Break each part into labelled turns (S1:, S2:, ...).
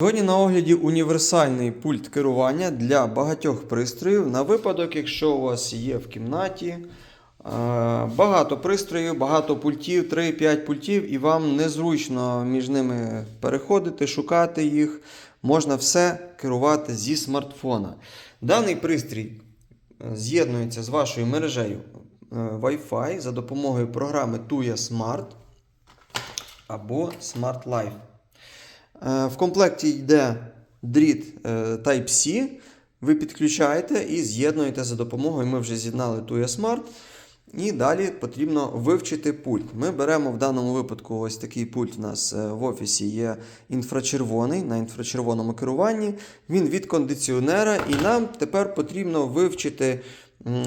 S1: Сьогодні на огляді універсальний пульт керування для багатьох пристроїв на випадок, якщо у вас є в кімнаті е, багато пристроїв, багато пультів, 3-5 пультів, і вам незручно між ними переходити, шукати їх. Можна все керувати зі смартфона. Даний пристрій е, з'єднується з вашою мережею е, Wi-Fi за допомогою програми Tuya Smart або Smart Life. Е, В комплекті йде дріт е, Type-C. Ви підключаєте і з'єднуєте за допомогою. Ми вже з'єднали Tuya Smart. І далі потрібно вивчити пульт. Ми беремо в даному випадку ось такий пульт. У нас е, в офісі є інфрачервоний на інфрачервоному керуванні. Він від кондиціонера, і нам тепер потрібно вивчити,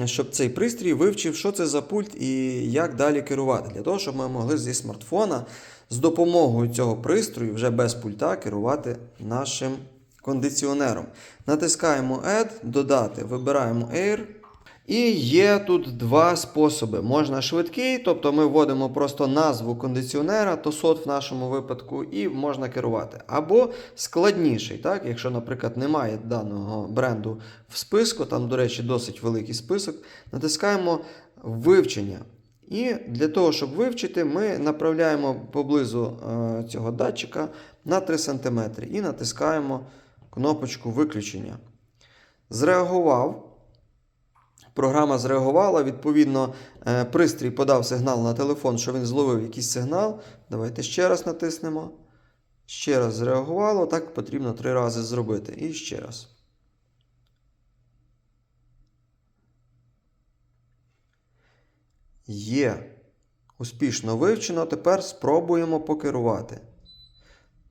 S1: щоб цей пристрій вивчив, що це за пульт і як далі керувати. Для того, щоб ми могли зі смартфона з допомогою цього пристрою, вже без пульта, керувати нашим кондиціонером. Натискаємо Add, додати, вибираємо Air. І є тут два способи. Можна швидкий, тобто ми вводимо просто назву кондиціонера, то сот в нашому випадку, і можна керувати. Або складніший, так? якщо, наприклад, немає даного бренду в списку, там, до речі, досить великий список, натискаємо вивчення. І для того, щоб вивчити, ми направляємо поблизу е, цього датчика на 3 см і натискаємо кнопочку виключення. Зреагував. Програма зреагувала, відповідно, е, пристрій подав сигнал на телефон, що він зловив якийсь сигнал. Давайте ще раз натиснемо. Ще раз зреагувало. Так потрібно три рази зробити. І ще раз. Є. Успішно вивчено. Тепер спробуємо покерувати.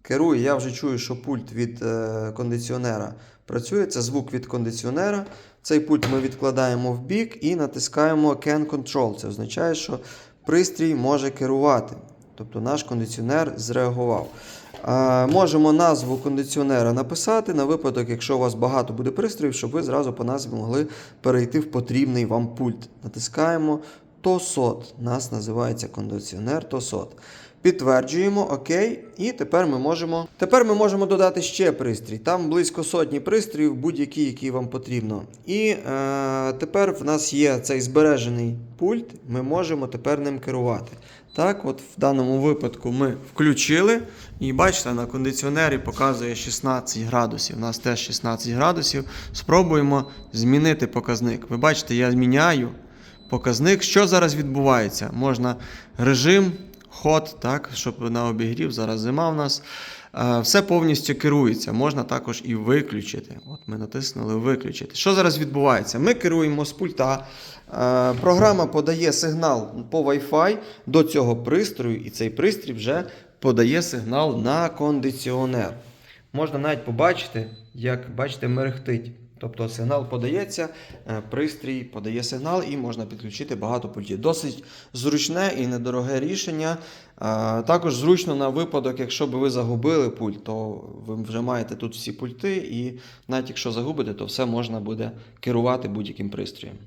S1: Керує, я вже чую, що пульт від е, кондиціонера працює. Це звук від кондиціонера. Цей пульт ми відкладаємо в бік і натискаємо Can Control. Це означає, що пристрій може керувати. Тобто наш кондиціонер зреагував. Е, можемо назву кондиціонера написати на випадок, якщо у вас багато буде пристроїв, щоб ви зразу по назві могли перейти в потрібний вам пульт. Натискаємо. У нас називається кондиціонер TOSOT. Підтверджуємо ОК. І тепер ми можемо. Тепер ми можемо додати ще пристрій. Там близько сотні пристроїв, будь-які, які вам потрібно. І е, тепер в нас є цей збережений пульт, ми можемо тепер ним керувати. Так, от в даному випадку ми включили, і бачите, на кондиціонері показує 16 градусів. У нас теж 16 градусів. Спробуємо змінити показник. Ви бачите, я зміняю показник. Що зараз відбувається? Можна режим, ход, так, щоб на обігрів, зараз зима в нас. Е, Все повністю керується. Можна також і виключити. От ми натиснули виключити. Що зараз відбувається? Ми керуємо з пульта. Е, Програма подає сигнал по Wi-Fi до цього пристрою, і цей пристрій вже подає сигнал на кондиціонер. Можна навіть побачити, як бачите, мерехтить. Тобто сигнал подається, е, пристрій подає сигнал і можна підключити багато пультів. Досить зручне і недороге рішення. Е, Також зручно на випадок, якщо б ви загубили пульт, то ви вже маєте тут всі пульти, і навіть якщо загубите, то все можна буде керувати будь-яким пристроєм.